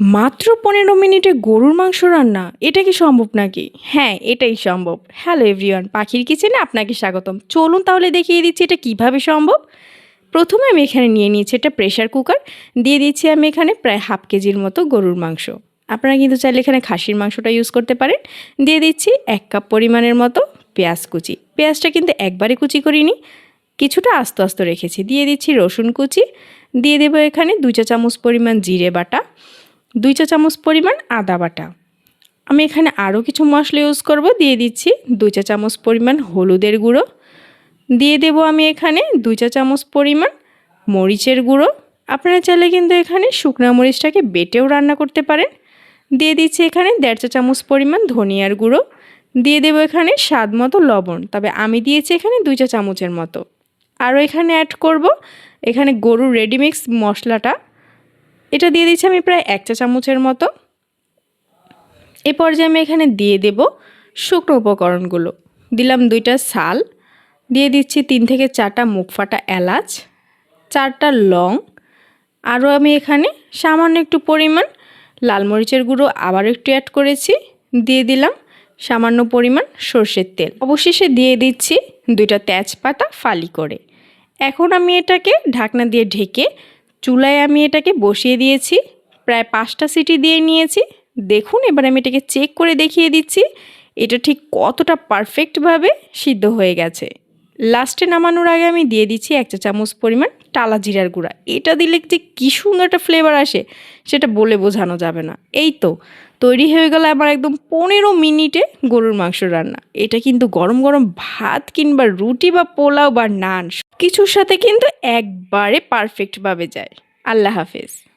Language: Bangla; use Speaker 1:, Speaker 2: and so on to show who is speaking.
Speaker 1: মাত্র পনেরো মিনিটে গরুর মাংস রান্না, এটা কি সম্ভব নাকি? হ্যাঁ এটাই সম্ভব। হ্যালো এভরিওয়ান পাখির কিচেনে আপনাকে স্বাগতম। চলুন তাহলে দেখিয়ে দিচ্ছি এটা কীভাবে সম্ভব। প্রথমে আমি এখানে নিয়ে নিয়েছি এটা প্রেশার কুকার দিয়ে দিচ্ছি আমি এখানে প্রায় হাফ কেজির মতো গরুর মাংস। আপনারা কিন্তু চাইলে এখানে খাসির মাংসটা ইউজ করতে পারেন। দিয়ে দিচ্ছি এক কাপ পরিমাণের মতো পেঁয়াজ কুচি। পেঁয়াজটা কিন্তু একবারে কুচি করিনি, কিছুটা আস্তে আস্তে রেখেছি। দিয়ে দিচ্ছি রসুন কুচি। দিয়ে দেবো এখানে দুই চা চামচ পরিমাণ জিরে বাটা। দুই চা চামচ পরিমাণ আদা বাটা। আমি এখানে আরও কিছু মশলা ইউজ করব। দিয়ে দিচ্ছি দুই চা চামচ পরিমাণ হলুদের গুঁড়ো। দিয়ে দেব আমি এখানে দুই চা চামচ পরিমাণ মরিচের গুঁড়ো। আপনারা চাইলে কিন্তু এখানে শুকনা মরিচটাকে বেটেও রান্না করতে পারেন। দিয়ে দিচ্ছি এখানে দেড় চা চামচ পরিমাণ ধনিয়ার গুঁড়ো। দিয়ে দেবো এখানে স্বাদ মতো লবণ। তবে আমি দিয়েছি এখানে দুই চা চামচের মতো। আরও এখানে অ্যাড করব। এখানে গরুর রেডিমিক্স মশলাটা। এটা দিয়ে দিচ্ছি আমি প্রায় এক চা চামচের মতো। এ পর্যায়ে আমি এখানে দিয়ে দেব শুকনো উপকরণগুলো। দিলাম দুইটা শাল দিয়ে দিচ্ছি তিন থেকে চারটা মুখ ফাটা এলাচ, চারটা লং। আরও আমি এখানে সামান্য একটু পরিমাণ লাল মরিচের গুঁড়ো আবার একটু অ্যাড করেছি। দিয়ে দিলাম সামান্য পরিমাণ সর্ষের তেল। অবশেষে দিয়ে দিচ্ছি দুইটা তেজপাতা ফালি করে। এখন আমি এটাকে ঢাকনা দিয়ে ঢেকে চুলায় আমি এটাকে বসিয়ে দিয়েছি, প্রায় পাঁচটা সিটি দিয়ে নিয়েছি। দেখুন, এবার আমি এটাকে চেক করে দেখিয়ে দিচ্ছি। এটা ঠিক কতটা পারফেক্টভাবে সিদ্ধ হয়ে গেছে। লাস্টে নামানোর আগে আমি দিয়ে দিচ্ছি এক চা চামচ পরিমাণ টালা জিরার গুঁড়া। এটা দিলে যে কী সুন্দর একটা ফ্লেভার আসে, সেটা বলে বোঝানো যাবে না। এই তো, তৈরি হয়ে গেল আমার একদম পনেরো মিনিটে গরুর মাংস রান্না। এটা কিন্তু গরম গরম ভাত কিংবা রুটি বা পোলাও বা নান কিছুর সাথে কিন্তু একবারে পারফেক্টভাবে যায়। আল্লাহ হাফেজ।